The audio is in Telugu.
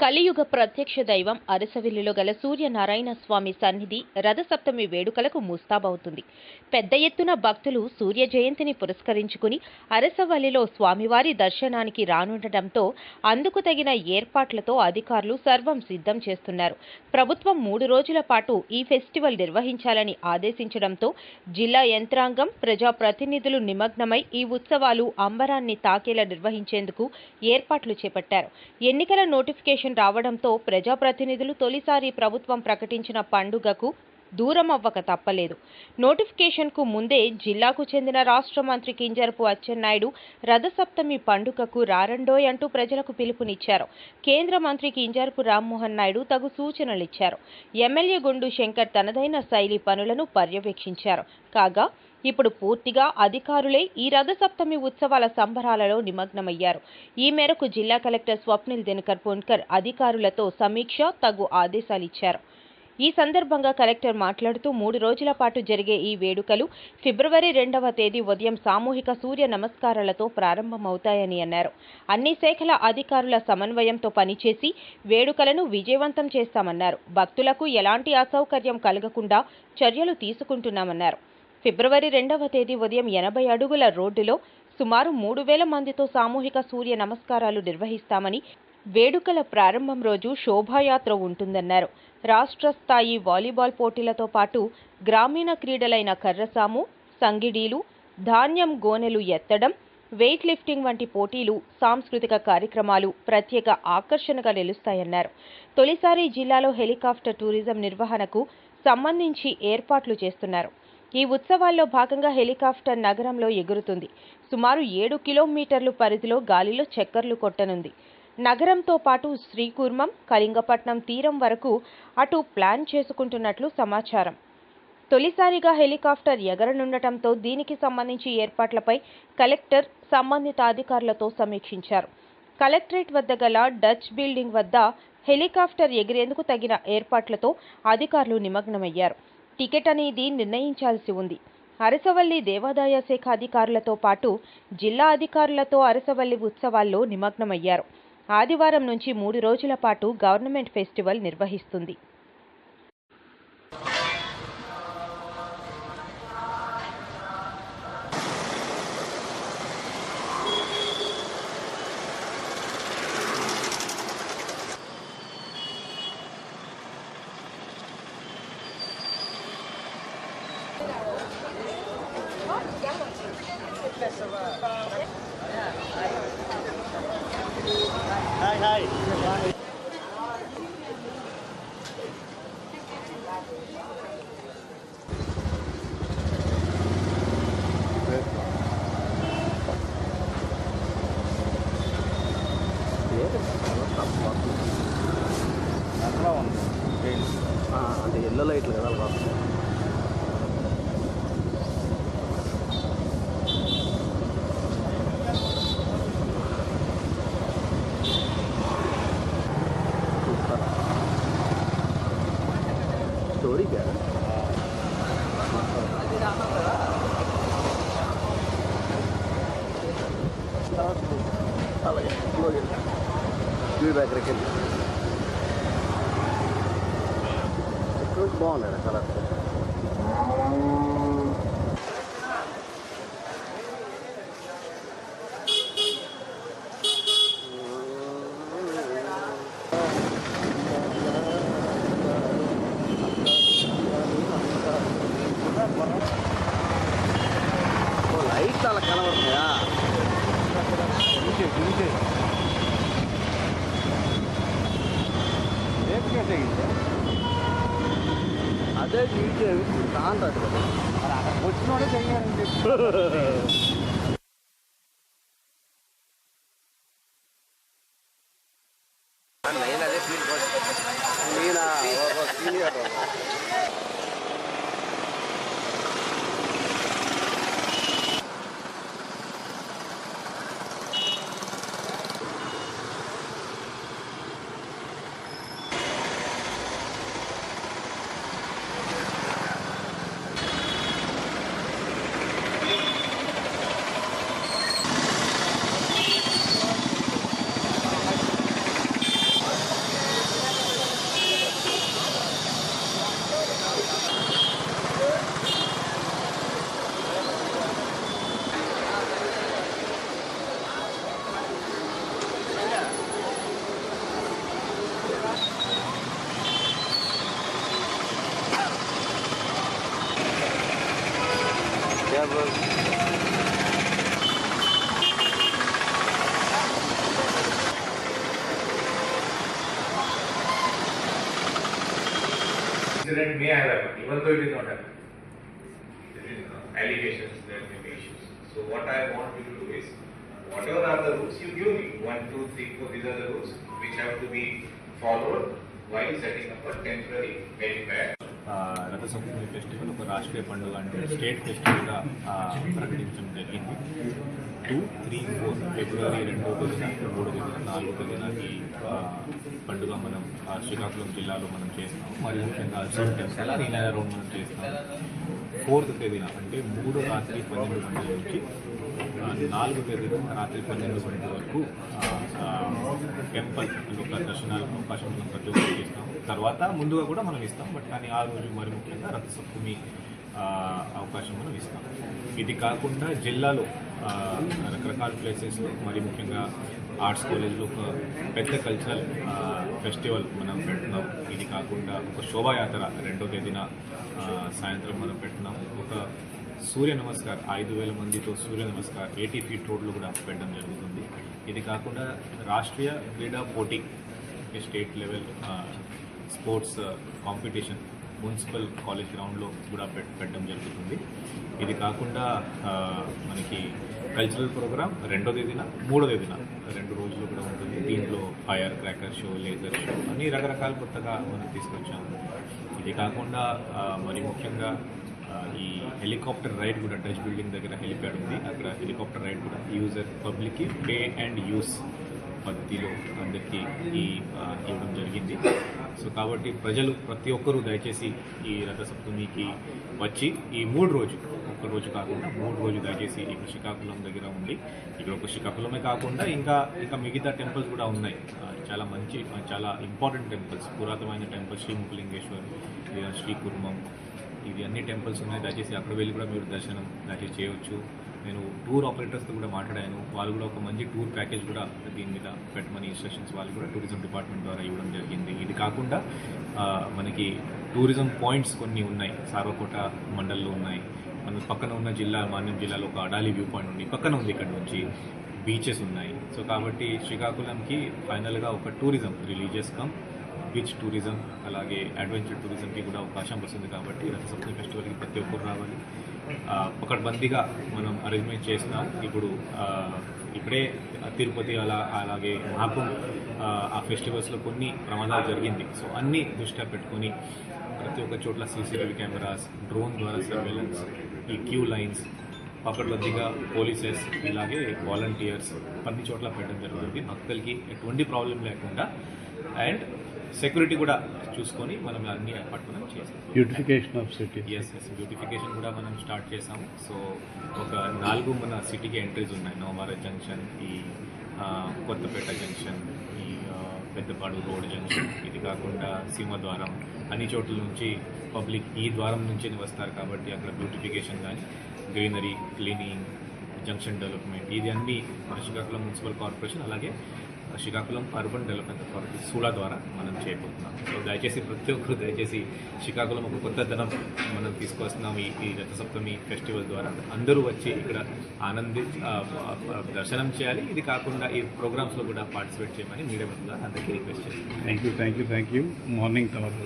కలియుగ ప్రత్యక్ష దైవం అరసవిల్లిలో గల సూర్యనారాయణ స్వామి సన్నిధి రథసప్తమి వేడుకలకు ముస్తాబవుతుంది. పెద్ద ఎత్తున భక్తులు సూర్య జయంతిని పురస్కరించుకుని అరసవల్లిలో స్వామివారి దర్శనానికి రానుండటంతో అందుకు తగిన ఏర్పాట్లతో అధికారులు సర్వం సిద్ధం చేస్తున్నారు. ప్రభుత్వం మూడు రోజుల పాటు ఈ ఫెస్టివల్ నిర్వహించాలని ఆదేశించడంతో జిల్లా యంత్రాంగం ప్రజాప్రతినిధులు నిమగ్నమై ఈ ఉత్సవాలు అంబరాన్ని తాకేలా నిర్వహించేందుకు ఏర్పాట్లు చేపట్టారు. ఎన్నికల నోటిఫికేషన్ రావడంతో ప్రజాప్రతినిధులు తొలిసారి ప్రభుత్వం ప్రకటించిన పండుగకు దూరం అవ్వక తప్పలేదు. నోటిఫికేషన్కు ముందే జిల్లాకు చెందిన రాష్ట్ర మంత్రి కింజరపు అచ్చెన్నాయుడు రథసప్తమి పండుగకు రారండోయ్ అంటూ ప్రజలకు పిలుపునిచ్చారు. కేంద్ర మంత్రి కింజరపు రామ్మోహన్ నాయుడు తగు సూచనలిచ్చారు. ఎమ్మెల్యే గుండు శంకర్ తనదైన శైలి పనులను పర్యవేక్షించారు. కాగా ఇప్పుడు పూర్తిగా అధికారులే ఈ రథసప్తమి ఉత్సవాల సంబరాలలో నిమగ్నమయ్యారు. ఈ మేరకు జిల్లా కలెక్టర్ స్వప్నిల్ దినకర్ పోన్కర్ అధికారులతో సమీక్ష తగు ఆదేశాలిచ్చారు. ఈ సందర్భంగా కలెక్టర్ మాట్లాడుతూ మూడు రోజుల పాటు జరిగే ఈ వేడుకలు ఫిబ్రవరి రెండవ తేదీ ఉదయం సామూహిక సూర్య నమస్కారాలతో ప్రారంభమవుతాయని అన్నారు. అన్ని శాఖల అధికారుల సమన్వయంతో పనిచేసి వేడుకలను విజయవంతం చేస్తామన్నారు. భక్తులకు ఎలాంటి అసౌకర్యం కలగకుండా చర్యలు తీసుకుంటున్నామన్నారు. ఫిబ్రవరి రెండవ తేదీ ఉదయం ఎనభై అడుగుల రోడ్డులో సుమారు మూడు వేల మందితో సామూహిక సూర్య నమస్కారాలు నిర్వహిస్తామని వేడుకల ప్రారంభం రోజు శోభాయాత్ర ఉంటుందన్నారు. రాష్ట్ర స్థాయి వాలీబాల్ పోటీలతో పాటు గ్రామీణ క్రీడలైన కర్రసాము సంగిడీలు ధాన్యం గోనెలు ఎత్తడం వెయిట్ లిఫ్టింగ్ వంటి పోటీలు సాంస్కృతిక కార్యక్రమాలు ప్రత్యేక ఆకర్షణగా నిలుస్తాయన్నారు. తొలిసారి జిల్లాలో హెలికాప్టర్ టూరిజం నిర్వహణకు సంబంధించి ఏర్పాట్లు చేస్తున్నారు. ఈ ఉత్సవాల్లో భాగంగా హెలికాప్టర్ నగరంలో ఎగురుతుంది. సుమారు ఏడు కిలోమీటర్లు పరిధిలో గాలిలో చక్కర్లు కొట్టనుంది. నగరంతో పాటు శ్రీకూర్మం కళింగపట్నం తీరం వరకు అటు ప్లాన్ చేసుకుంటున్నట్లు సమాచారం. తొలిసారిగా హెలికాప్టర్ ఎగరనుండటంతో దీనికి సంబంధించి ఏర్పాట్లపై కలెక్టర్ సంబంధిత అధికారులతో సమీక్షించారు. కలెక్టరేట్ వద్ద గల డచ్ బిల్డింగ్ వద్ద హెలికాప్టర్ ఎగిరేందుకు తగిన ఏర్పాట్లతో అధికారులు నిమగ్నమయ్యారు. టికెట్ అనేది నిర్ణయించాల్సి ఉంది. అరసవల్లి దేవాదాయ శాఖ అధికారులతో పాటు జిల్లా అధికారులతో అరసవల్లి ఉత్సవాల్లో నిమగ్నమయ్యారు. ఆదివారం నుంచి మూడు రోజుల పాటు గవర్నమెంట్ ఫెస్టివల్ నిర్వహిస్తుంది. హాయ్ హాయ్ అంటే ఎల్లో లైట్లు కదా అలా స్టోరీగా అలాగే వ్యూ బ్యాకరీకి వెళ్ళి ఇక్కడ वीडियो है उसको कहाँ तक बोलने चाहिए Incident may have happened, even though it is not happened. There is allegations, there may be issues. So what I want you to do is, whatever are the rules, you give me, one, two, three, four, these are the rules which have to be followed while setting up a temporary helipad. Rathasaptami festival ఒక రాష్ట్రీయ పండుగ అంటే స్టేట్ ఫెస్టివల్గా ప్రకటించడం జరిగింది. టూ త్రీ ఫోర్ ఫిబ్రవరి రెండో తేదీన మూడో తేదీన నాలుగో తేదీన ఈ పండుగ మనం ఆ, శ్రీకాకుళం జిల్లాలో మనం చేస్తాం మరియు ముఖ్యంగా అల్సర్ రౌండ్ మనం చేస్తాం ఫోర్త్ తేదీన అంటే మూడు రాత్రి పన్నెండు గంటల నుంచి నాలుగు తేదీన రాత్రి పన్నెండు గంటల వరకు టెంపుల్ యొక్క దర్శనాలకు అవకాశం మనం ప్రతి ఒక్కరు ఇస్తాం. తర్వాత ముందుగా కూడా మనం ఇస్తాం బట్ కానీ ఆ రోజు మరి ముఖ్యంగా రథసప్తమి అవకాశం మనం ఇస్తాం. ఇది కాకుండా జిల్లాలో రకరకాల ప్లేసెస్లో మరి ముఖ్యంగా ఆర్ట్స్ కాలేజ్లో ఒక పెద్ద కల్చరల్ ఫెస్టివల్ మనం పెడుతున్నాం. ఇది కాకుండా ఒక శోభాయాత్ర రెండో తేదీన సాయంత్రం మనం పెట్టినాం ఒక సూర్య నమస్కార్ ఐదు వేల మందితో సూర్య నమస్కార్ ఎయిటీ ఫీట్ రోడ్లు కూడా పెట్టడం జరుగుతుంది. ఇది కాకుండా రాష్ట్రీయ క్రీడా పోటీ state level sports competition municipal college గ్రౌండ్లో కూడా పెట్టడం జరుగుతుంది. ఇది కాకుండా మనకి కల్చరల్ ప్రోగ్రామ్ రెండో తేదీన మూడో తేదీన రెండు రోజులు కూడా ఉంటుంది. Fire cracker show laser show అన్ని రకరకాల కొత్తగా మనం తీసుకొచ్చాము ఇది కాకుండా మరి ముఖ్యంగా ఈ హెలికాప్టర్ రైడ్ కూడా టచ్ బిల్డింగ్ దగ్గర హెలిప్యాడ్ ఉంది. అక్కడ హెలికాప్టర్ రైడ్ కూడా యూజర్ పబ్లిక్కి పే అండ్ యూస్ పద్ధతిలో అందరికీ ఈ ఇవ్వడం జరిగింది. సో కాబట్టి ప్రజలు ప్రతి ఒక్కరూ దయచేసి ఈ రథసప్తమికి వచ్చి ఈ మూడు రోజులు ఒక్కరోజు కాకుండా మూడు రోజు దయచేసి ఇక్కడ శ్రీకాకుళం దగ్గర ఉండి ఇక్కడ ఒక శ్రీకాకుళమే కాకుండా ఇంకా ఇంకా మిగతా టెంపుల్స్ కూడా ఉన్నాయి. చాలా మంచి చాలా ఇంపార్టెంట్ టెంపుల్స్. పురాతనమైన టెంపుల్స్ శ్రీముఖలింగేశ్వర్ లేదా శ్రీ కుర్మం ఇవి అన్ని టెంపుల్స్ ఉన్నాయి. దయచేసి అక్కడ వెళ్ళి కూడా మీరు దర్శనం దయచేసి చేయవచ్చు. నేను టూర్ ఆపరేటర్స్తో కూడా మాట్లాడాను. వాళ్ళు కూడా ఒక మంచి టూర్ ప్యాకేజ్ కూడా దీని మీద పెట్టమని ఇన్స్ట్రక్షన్స్ వాళ్ళు కూడా టూరిజం డిపార్ట్మెంట్ ద్వారా ఇవ్వడం జరిగింది. ఇది కాకుండా మనకి టూరిజం పాయింట్స్ కొన్ని ఉన్నాయి. సార్వకోట మండల్లో ఉన్నాయి. మన పక్కన ఉన్న జిల్లా మాన్యం జిల్లాలో ఒక అడాలి వ్యూ పాయింట్ ఉంది. పక్కన ఉంది ఇక్కడ నుంచి. బీచెస్ ఉన్నాయి. సో కాబట్టి శ్రీకాకుళంకి ఫైనల్గా ఒక tourism religious cum. Beach tourism అలాగే అడ్వెంచర్ టూరిజంకి కూడా అవకాశం వస్తుంది కాబట్టి రథసప్తమి ఫెస్టివల్కి ప్రతి ఒక్కరు రావాలి. ఆ, పకడ్బందీగా మనం అరేంజ్మెంట్ చేసినాం. ఇప్పుడు ఇప్పుడే తిరుపతి అలా అలాగే మాకు ఆ ఫెస్టివల్స్లో కొన్ని ప్రమాదాలు జరిగింది. సో అన్నీ దృష్ట్యా పెట్టుకొని ప్రతి ఒక్క చోట్ల సీసీటీవీ కెమెరాస్ డ్రోన్ ద్వారా సర్వేలెన్స్ ఈ క్యూ లైన్స్ పకడ్బందీగా పోలీసెస్ ఇలాగే వాలంటీర్స్ అన్ని చోట్ల పెట్టడం జరుగుతుంది భక్తులకి ఎటువంటి ప్రాబ్లం లేకుండా. అండ్ సెక్యూరిటీ కూడా చూసుకొని మనం అన్ని ఏర్పాటు మనం చేస్తాం. Beautification of city S S beautification కూడా మనం స్టార్ట్ చేసాము. సో ఒక నాలుగు మన సిటీకి ఎంట్రీస్ ఉన్నాయి. నవమార జంక్షన్ ఈ కొత్తపేట జంక్షన్ ఈ పెద్దపాడు రోడ్ జంక్షన్ ఇది కాకుండా సీమద్వారం అన్ని చోట్ల నుంచి పబ్లిక్ ఈ ద్వారం నుంచి వస్తారు కాబట్టి అక్కడ బ్యూటిఫికేషన్ కానీ గ్రీనరీ క్లీనింగ్ జంక్షన్ డెవలప్మెంట్ ఇది అన్ని మన శ్రీకాకుళం మున్సిపల్ కార్పొరేషన్ అలాగే Srikakulam urban development authority SUDA ద్వారా మనం చేయబోతున్నాం. సో దయచేసి ప్రతి ఒక్కరు దయచేసి శ్రీకాకుళం ఒక కొత్త ధనం మనం తీసుకొస్తున్నాం ఈ ఈ రథసప్తమి ఫెస్టివల్ ద్వారా. అందరూ వచ్చి ఇక్కడ ఆనంది దర్శనం చేయాలి. ఇది కాకుండా ఈ ప్రోగ్రామ్స్లో కూడా పార్టిసిపేట్ చేయమని మీడియా ద్వారా అందరికీ రిక్వెస్ట్ చేస్తాను thank you thank you thank you morning cover